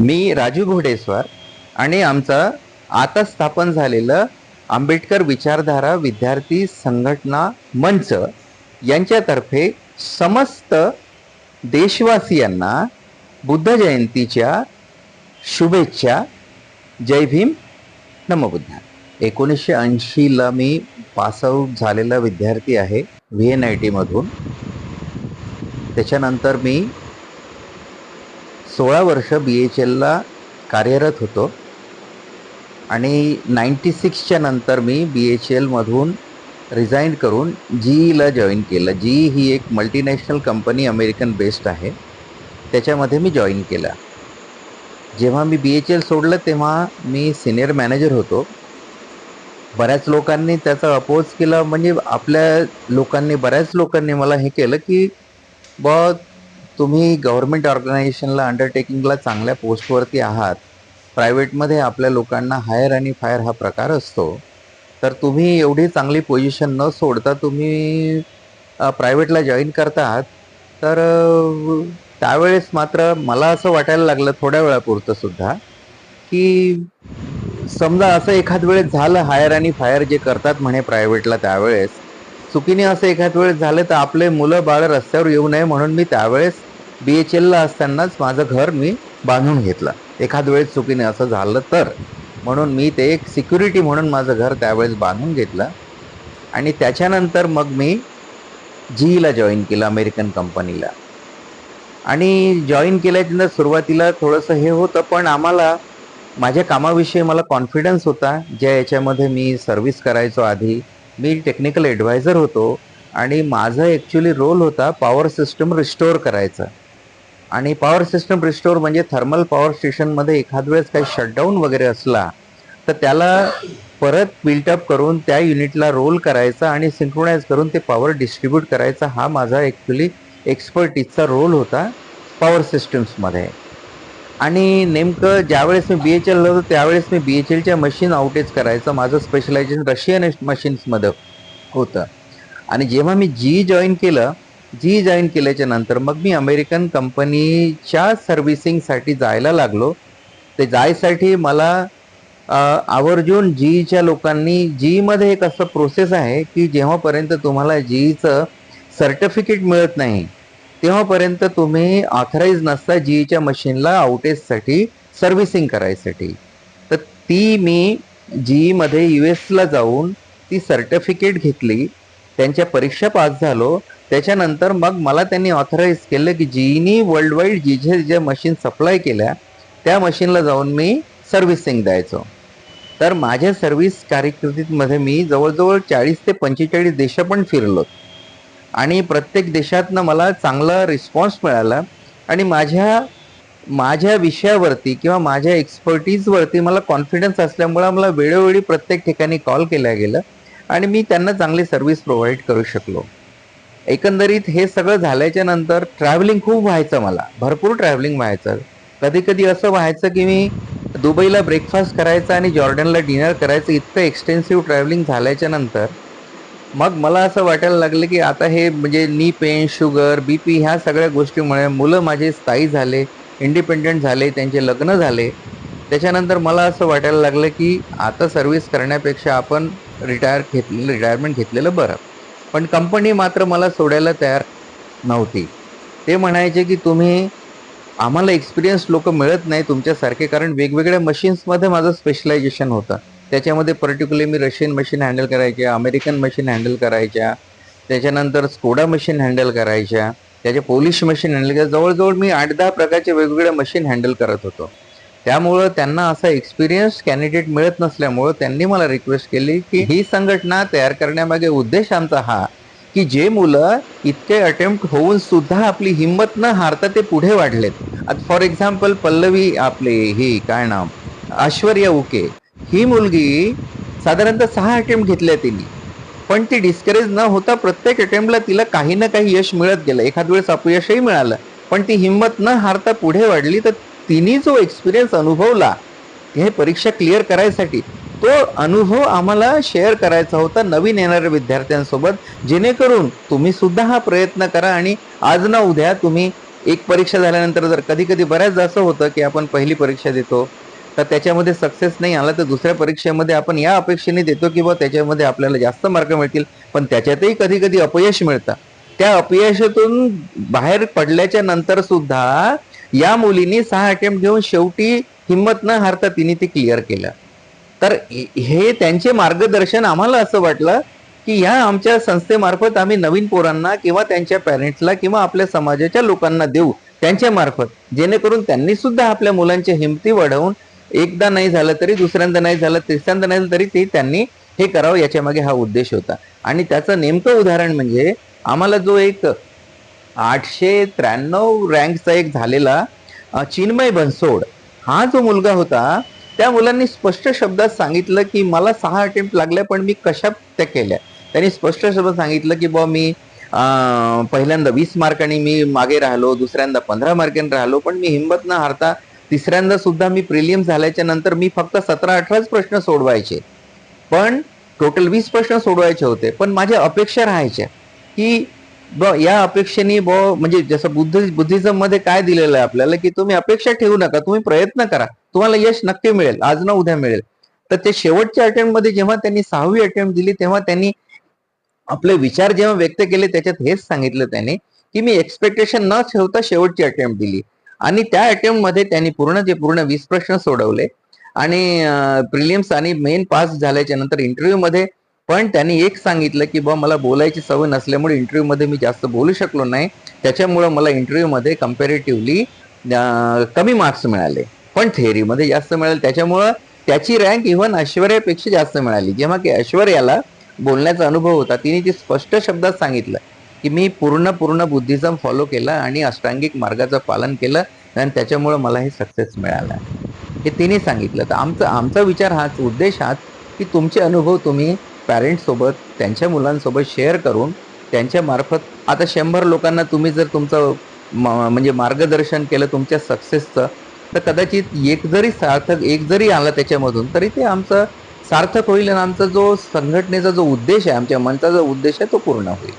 मी राजू घोडेश्वर आणि आमचं आता स्थापन झालेलं आंबेडकर विचारधारा विद्यार्थी संघटना मंच यांच्यातर्फे समस्त देशवासियांना बुद्ध जयंतीच्या शुभेच्छा. जय भीम. नमबुद्धा एकोणीसशे ऐंशीला मी पासआउट झालेला विद्यार्थी आहे व्ही एन आय टीमधून त्याच्यानंतर मी सोळा वर्ष बी एच एलला कार्यरत होतो. आणि नाईंटी सिक्सच्या नंतर मी बी एच एलमधून रिझाईन करून जीईला जॉईन केलं. जी ही एक मल्टीनॅशनल कंपनी अमेरिकन बेस्ड आहे. त्याच्यामध्ये मी जॉईन केलं. जेव्हा मी बी एच एल सोडलं तेव्हा मी सिनियर मॅनेजर होतो. बऱ्याच लोकांनी त्याचा अपोज केला. म्हणजे आपल्या लोकांनी बऱ्याच लोकांनी मला हे केलं की ब तुम्ही गव्हर्मेंट ऑर्गनायझेशनला अंडरटेकिंगला चांगल्या पोस्टवरती आहात प्रायव्हेटमध्ये आपल्या लोकांना हायर आणि फायर हा प्रकार असतो. तर तुम्ही एवढी चांगली पोझिशन न सोडता तुम्ही प्रायव्हेटला जॉईन करतात तर त्यावेळेस मात्र मला असं वाटायला लागलं थोड्या वेळापुरतं सुद्धा की समजा असं एखाद वेळेस झालं हायर आणि फायर जे करतात म्हणे प्रायव्हेटला त्यावेळेस चुकीने असं एखाद वेळेस झालं तर आपले मुलं बाळ रस्त्यावर येऊ नये म्हणून मी त्यावेळेस बी एच एलला असतानाच माझं घर मी बांधून घेतलं. एखाद वेळेस चुकीने असं झालं तर. म्हणून मी ते एक सिक्युरिटी म्हणून माझं घर त्यावेळेस बांधून घेतलं. आणि त्याच्यानंतर मग मी जीईला जॉईन केलं अमेरिकन कंपनीला आणि जॉईन केल्याच्यानंतर सुरुवातीला थोडंसं हे होतं पण आम्हाला माझ्या कामाविषयी मला कॉन्फिडन्स होता. ज्या याच्यामध्ये मी सर्व्हिस करायचो आधी. मी टेक्निकल ॲडवायझर होतो. आणि माझा ॲक्च्युली रोल होता पॉवर सिस्टम रिस्टोअर करायचा. आणि पॉवर सिस्टम रिस्टोअर म्हणजे थर्मल पॉवर स्टेशनमध्ये एखाद वेळेस काही शटडाऊन वगैरे असला तर त्याला परत बिल्टअप करून त्या युनिटला रोल करायचा आणि सिंक्रोनाइज करून ते पॉवर डिस्ट्रीब्यूट करायचा हा माझा ॲक्च्युली एक्सपर्टीजचा रोल होता पॉवर सिस्टम्समध्ये आणि नेमकं ज्यावेळेस मी बी एच एल होतो त्यावेळेस मी बी एच एलच्या मशीन आउटेज करायचं माझं स्पेशलायझेशन रशियन मशीन्समध्ये होतं. आणि जेव्हा मी जी जॉईन केलं जी जॉईन केल्याच्यानंतर मग मी अमेरिकन कंपनीच्या सर्व्हिसिंगसाठी जायला लागलो. ते जायसाठी मला आवर्जून जीईच्या लोकांनी जीमध्ये एक असं प्रोसेस आहे की जेव्हापर्यंत तुम्हाला जीईचं सर्टिफिकेट मिळत नाही तेव्हापर्यंत तुम्ही ऑथराईज नसता जीईच्या मशीनला आउटेजसाठी सर्व्हिसिंग करायसाठी. तर ती मी जीईमध्ये यू एसला जाऊन ती सर्टिफिकेट घेतली. त्यांच्या परीक्षा पास झालो. त्याच्यानंतर मग मला त्यांनी ऑथराईज केलं की जीनी वर्ल्ड वाईड जे ज्या मशीन सप्लाय केल्या त्या मशीनला जाऊन मी सर्व्हिसिंग द्यायचो. तर माझ्या सर्व्हिस कार्यकृतीमध्ये मी जवळजवळ चाळीस ते पंचेचाळीस देशं पण फिरलो. आणि प्रत्येक देशातनं मला चांगला रिस्पॉन्स मिळाला. आणि माझ्या माझ्या विषयावरती किंवा माझ्या एक्सपर्टीजवरती मला कॉन्फिडन्स असल्यामुळं मला वेळोवेळी प्रत्येक ठिकाणी कॉल केला गेलं. आणि मी त्यांना चांगली सर्व्हिस प्रोव्हाइड करू शकलो. एकंदरीत हे सगळं झाल्याच्यानंतर ट्रॅव्हलिंग खूप व्हायचं मला. भरपूर ट्रॅव्हलिंग व्हायचं. कधी कधी असं व्हायचं की मी दुबईला ब्रेकफास्ट करायचा आणि जॉर्डनला डिनर करायचं इतकं एक्सटेन्सिव्ह ट्रॅव्हलिंग झाल्याच्यानंतर मग मला असं वाटायला लागलं की आता हे म्हणजे नी पेन शुगर बी पी ह्या सगळ्या गोष्टीमुळे मुलं माझे स्थायी झाले इंडिपेंडंट झाले त्यांचे लग्न झाले. त्याच्यानंतर मला असं वाटायला लागलं की आता सर्व्हिस करण्यापेक्षा आपण रिटायर घेतलेलं रिटायरमेंट घेतलेलं बरं. पण कंपनी मात्र मला सोडायला तयार नव्हती. ते म्हणायचे की तुम्ही आम्हाला एक्सपिरियन्स लोक मिळत नाही तुमच्यासारखे कारण वेगवेगळ्या मशीन्समध्ये माझं स्पेशलायझेशन होतं. त्याच्यामध्ये पर्टिक्युलर मी रशियन मशीन हँडल करायच्या अमेरिकन मशीन हँडल करायच्या त्याच्यानंतर स्कोडा मशीन हँडल करायच्या त्याच्या पोलिश मशीन हँडल करायच्या. जवळजवळ मी आठ दहा प्रकारच्या वेगवेगळ्या मशीन हँडल करत होतो. त्यामुळं त्यांना असा एक्सपिरियन्स कॅन्डिडेट मिळत नसल्यामुळं त्यांनी मला रिक्वेस्ट केली की ही संघटना तयार करण्यामागे उद्देश आमचा हा की जे मुलं इतके अटेम्प्ट होऊन सुद्धा आपली हिंमत न हारता ते पुढे वाढलेत. आता फॉर एक्झाम्पल पल्लवी आपले ही काय नाम? ऐश्वर्या उके. ही मुलगी साधारणतः सहा अटेम्प्ट घेतल्या तिने. पण ती डिस्करेज न होता प्रत्येक अटेम्प्टला तिला काही ना काही यश मिळत गेलं. एखाद वेळेस अपयशही मिळालं. पण ती हिंमत न हारता पुढे वाढली तर तिने जो एक्सपिरियन्स अनुभवला हे परीक्षा क्लिअर करायसाठी तो अनुभव आम्हाला शेअर करायचा होता नवीन येणाऱ्या विद्यार्थ्यांसोबत. जेणेकरून तुम्ही सुद्धा हा प्रयत्न करा आणि आज ना उद्या तुम्ही एक परीक्षा झाल्यानंतर जर कधी कधी बऱ्याचदा असं होतं की आपण पहिली परीक्षा देतो तर त्याच्यामध्ये सक्सेस नाही आला तर दुसऱ्या परीक्षेमध्ये आपण या अपेक्षेने देतो की बा त्याच्यामध्ये आपल्याला जास्त मार्क मिळतील. पण त्याच्यातही कधी कधी अपयश मिळतं. त्या अपयशातून बाहेर पडल्याच्या नंतर सुद्धा या मुलीने सहा अटेम्प्ट घेऊन शेवटी हिंमत न हारता तिने ते क्लिअर केलं. तर हे- त्यांचे मार्गदर्शन आम्हाला असं वाटलं की ह्या आमच्या संस्थेमार्फत आम्ही नवीन पोरांना किंवा त्यांच्या पॅरेंट्सला किंवा आपल्या समाजाच्या लोकांना देऊ त्यांच्या मार्फत. जेणेकरून त्यांनी सुद्धा आपल्या मुलांच्या हिमती वाढवून एकदा नाही झालं तरी दुसऱ्यांदा नाही झालं तिसऱ्यांदा नाही झालं तरी ते त्यांनी हे करावं याच्यामागे हा उद्देश होता. आणि त्याचं नेमकं उदाहरण म्हणजे आम्हाला जो एक आठशे त्र्याण्णव रँकचा एक झालेला चिन्मय बनसोड. हा जो मुलगा होता त्या मुलांनी स्पष्ट शब्दात सांगितलं की मला सहा अटेम्प्ट लागल्या पण मी कशा त्या केल्या? त्यांनी स्पष्ट शब्दात सांगितलं की बुवा मी पहिल्यांदा वीस मार्कांनी मी मागे राहिलो दुसऱ्यांदा पंधरा मार्कांनी राहिलो पण मी हिंमत न हारता तिसऱ्यांदा सुद्धा मी प्रिलियम झाल्याच्यानंतर मी फक्त सतरा अठराच प्रश्न सोडवायचे. पण टोटल वीस प्रश्न सोडवायचे होते. पण माझ्या अपेक्षा राहायच्या की ब या अपेक्षेने ब म्हणजे जसं बुद्ध बुद्धिझममध्ये काय दिलेलं आहे आपल्याला की तुम्ही अपेक्षा ठेवू नका तुम्ही प्रयत्न करा. तुम्हाला यश नक्की मिळेल आज ना उद्या मिळेल. तर ते शेवटच्या अटेम्प्टमध्ये जेव्हा त्यांनी सहावी अटेम्प्ट दिली तेव्हा त्यांनी आपले विचार जेव्हा व्यक्त केले त्याच्यात हेच सांगितलं त्याने की मी एक्सपेक्टेशन न ठेवता शेवटची अटेम्प्ट दिली. आणि त्या अटेम्प्टमध्ये त्यांनी पूर्ण जे पूर्ण वीस प्रश्न सोडवले. आणि प्रिलियम्स आणि मेन पास झाल्याच्यानंतर इंटरव्ह्यू मध्ये पण त्यांनी एक सांगितलं की बा मला बोलायची सवय नसल्यामुळे इंटरव्ह्यूमध्ये मी जास्त बोलू शकलो नाही. त्याच्यामुळं मला इंटरव्ह्यूमध्ये कम्पॅरेटिव्हली कमी मार्क्स मिळाले. पण थेअरीमध्ये जास्त मिळाले. त्याच्यामुळं त्याची रँक इव्हन ऐश्वर्यापेक्षा जास्त मिळाली. जेव्हा की ऐश्वर्याला बोलण्याचा अनुभव होता तिने ती स्पष्ट शब्दात सांगितलं की मी पूर्ण पूर्ण बुद्धिझम फॉलो केला आणि अष्टांगिक मार्गाचं पालन केलं आणि त्याच्यामुळं मला हे सक्सेस मिळाला. हे तिने सांगितलं. तर आमचा आमचा विचार हाच उद्देश हाच की तुमचे अनुभव तुम्ही पॅरेंट्ससोबत त्यांच्या मुलांसोबत शेअर करून त्यांच्यामार्फत आता शंभर लोकांना तुम्ही जर तुमचं म- म्हणजे मार्गदर्शन केलं तुमच्या सक्सेसचं तर कदाचित एक जरी सार्थक एक जरी आला त्याच्यामधून तरी ते आमचं सार्थक होईल आणि आमचा जो संघटनेचा जो उद्देश आहे आमच्या मनचा जो उद्देश आहे तो पूर्ण होईल.